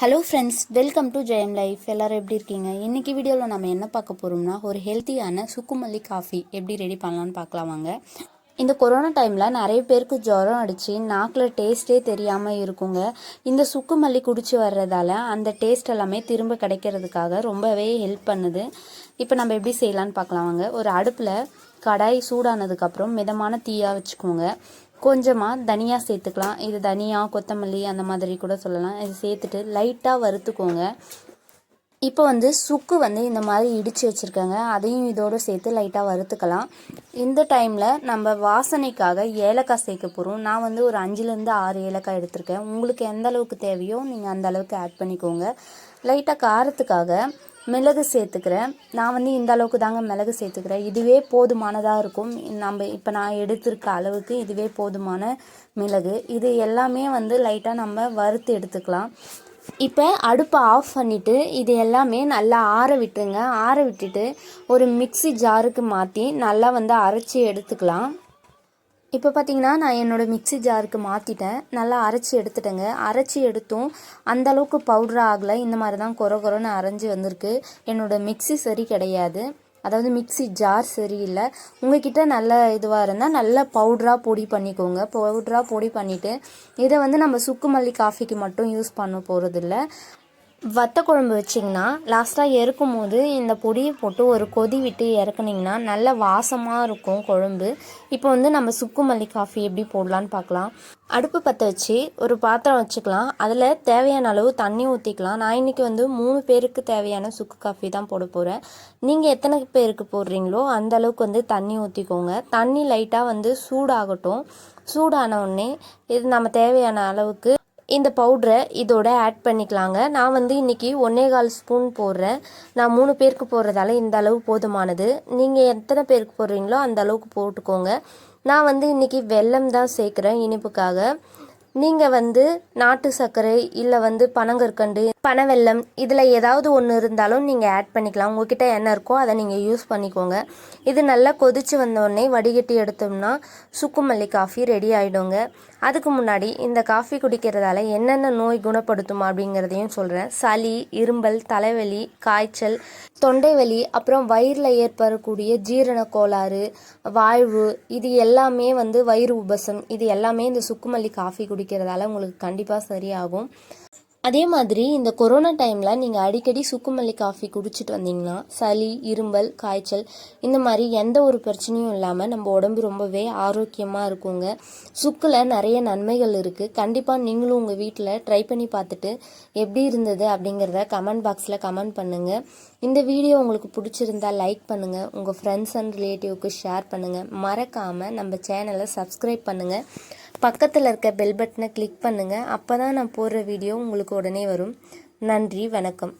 Hello friends welcome to Jayam life எல்லாரும் எப்படி இருக்கீங்க? இன்றைக்கி வீடியோவில் நம்ம என்ன பார்க்க போகிறோம்னா ஒரு ஹெல்த்தியான சுக்குமல்லி காஃபி எப்படி ரெடி பண்ணலான்னு பார்க்கலாம் வாங்க. இந்த கொரோனா டைமில் நிறைய பேருக்கு ஜுரம் அடித்து நாக்கில் டேஸ்ட்டே தெரியாமல் இருக்குங்க. இந்த சுக்குமல்லி குடிச்சு வர்றதால அந்த டேஸ்ட் எல்லாமே திரும்ப கிடைக்கிறதுக்காக ரொம்பவே ஹெல்ப் பண்ணுது. இப்போ நம்ம எப்படி செய்யலான்னு பார்க்கலாம் வாங்க. ஒரு அடுப்பில் கடாய் சூடானதுக்கப்புறம் மிதமான தீயாக வச்சுக்கோங்க. கொஞ்சமாக தனியாக சேர்த்துக்கலாம். இது தனியா கொத்தமல்லி அந்த மாதிரி கூட சொல்லலாம். இது சேர்த்துட்டு லைட்டாக வறுத்துக்கோங்க. இப்போ வந்து சுக்கு வந்து இந்த மாதிரி இடித்து வச்சுருக்கேங்க. அதையும் இதோடு சேர்த்து லைட்டாக வறுத்துக்கலாம். இந்த டைமில் நம்ம வாசனைக்காக ஏலக்காய் சேர்க்க போகிறோம் நான் வந்து ஒரு அஞ்சுலேருந்து ஆறு ஏலக்காய் எடுத்திருக்கேன். உங்களுக்கு எந்த அளவுக்கு தேவையோ நீங்கள் அந்த அளவுக்கு ஆட் பண்ணிக்கோங்க. லைட்டாக காரத்துக்காக மிளகு சேர்த்துக்கிறேன். நான் வந்து இந்த அளவுக்கு தாங்க மிளகு சேர்த்துக்கிறேன். இதுவே போதுமானதாக இருக்கும். நம்ம இப்போ நான் எடுத்திருக்க அளவுக்கு இதுவே போதுமான மிளகு. இது எல்லாமே வந்து லைட்டாக நம்ம வறுத்து எடுத்துக்கலாம். இப்போ அடுப்பை ஆஃப் பண்ணிவிட்டு இது எல்லாமே நல்லா ஆற விட்டுருங்க. ஆற விட்டுட்டு ஒரு மிக்ஸி ஜாருக்கு மாற்றி நல்லா வந்து அரைச்சி எடுத்துக்கலாம். இப்போ பார்த்தீங்கன்னா நான் என்னோடய மிக்ஸி ஜாருக்கு மாற்றிட்டேன் நல்லா அரைச்சி எடுத்துட்டேங்க. அரைச்சி எடுத்தும் அந்த அளவுக்கு பவுடர் ஆகலை. இந்த மாதிரி தான் குறை குறைன்னு அரைஞ்சி வந்திருக்கு. என்னோடய மிக்ஸி சரி கிடையாது. அதாவது மிக்சி ஜார் சரியில்லை. உங்ககிட்ட நல்ல இதுவாக இருந்தால் நல்ல பவுட்ராக பொடி பண்ணிக்கோங்க. பவுட்ராக பொடி பண்ணிவிட்டு இதை வந்து நம்ம சுக்கு மல்லி காஃபிக்கு மட்டும் யூஸ் பண்ண போகிறதில்ல வத்த குழம்பு வச்சிங்கன்னா லாஸ்ட்டாக இறக்கும் போது இந்த பொடியை போட்டு ஒரு கொதி விட்டு இறக்குனிங்கன்னா நல்ல வாசமாக இருக்கும் குழம்பு. இப்போ வந்து நம்ம சுக்கு மல்லி காஃபி எப்படி போடலான்னு பார்க்கலாம். அடுப்பு பற்ற வச்சு ஒரு பாத்திரம் வச்சுக்கலாம். அதில் தேவையான அளவு தண்ணி ஊற்றிக்கலாம் நான் இன்றைக்கி வந்து மூணு பேருக்கு தேவையான சுக்கு காஃபி தான் போட போகிறேன் நீங்கள் எத்தனை பேருக்கு போடுறீங்களோ அந்த அளவுக்கு வந்து தண்ணி ஊற்றிக்கோங்க தண்ணி லைட்டாக வந்து சூடாகட்டும். சூடான உடனே இது நம்ம தேவையான அளவுக்கு இந்த பவுட்ரை இதோட ஆட் பண்ணிக்கலாங்க. நான் வந்து இன்றைக்கி ஒன்றே கால் ஸ்பூன் போடுறேன். நான் மூணு பேருக்கு போடுறதால இந்த அளவு போதுமானது. நீங்கள் எத்தனை பேருக்கு போடுறீங்களோ அந்த அளவுக்கு போட்டுக்கோங்க. நான் வந்து இன்றைக்கி வெல்லம் தான் சேர்க்குறேன் இனிப்புக்காக. நீங்கள் வந்து நாட்டு சர்க்கரை இல்லை வந்து பனங்கற்கண்டு பனவெல்லம் இதில் ஏதாவது ஒன்று இருந்தாலும் நீங்கள் ஆட் பண்ணிக்கலாம். உங்ககிட்ட என்ன இருக்கோ அதை நீங்கள் யூஸ் பண்ணிக்கோங்க. இது நல்லா கொதித்து வந்தோடனே வடிகட்டி எடுத்தோம்னா சுக்குமல்லி காஃபி ரெடி ஆகிடுங்க அதுக்கு முன்னாடி இந்த காஃபி குடிக்கிறதால என்னென்ன நோய் குணப்படுத்தும் அப்படிங்கிறதையும் சொல்கிறேன் சளி இரும்பல் தலைவலி காய்ச்சல் தொண்டைவலி அப்புறம் வயிறில் ஏற்படக்கூடிய ஜீரண கோளாறு வாழ்வு இது எல்லாமே வந்து வயிறு உபசம். இது எல்லாமே இந்த சுக்குமல்லி காஃபி குடிக்கிறதால உங்களுக்கு கண்டிப்பாக சரியாகும். அதே மாதிரி இந்த கொரோனா டைமில் நீங்கள் அடிக்கடி சுக்குமல்லி காஃபி குடிச்சிட்டு வந்தீங்கன்னா சளி இரும்பல் காய்ச்சல் இந்த மாதிரி எந்த ஒரு பிரச்சனையும் இல்லாமல் நம்ம உடம்பு ரொம்பவே ஆரோக்கியமாக இருக்குங்க. சுக்கில் நிறைய நன்மைகள் இருக்குது கண்டிப்பாக நீங்களும் உங்கள் வீட்டில் ட்ரை பண்ணி பார்த்துட்டு எப்படி இருந்தது அப்படிங்கிறத கமெண்ட் பாக்ஸில் கமெண்ட் பண்ணுங்கள் இந்த வீடியோ உங்களுக்கு பிடிச்சிருந்தா லைக் பண்ணுங்கள் உங்கள் ஃப்ரெண்ட்ஸ் அண்ட் ரிலேட்டிவ்க்கு ஷேர் பண்ணுங்கள் மறக்காமல் நம்ம சேனலை சப்ஸ்கிரைப் பண்ணுங்கள் பக்கத்தில் இருக்க பெல் பட்டனை கிளிக் பண்ணுங்கள் அப்போ தான் நான் போடுற வீடியோ உங்களுக்கு உடனே வரும். நன்றி வணக்கம்.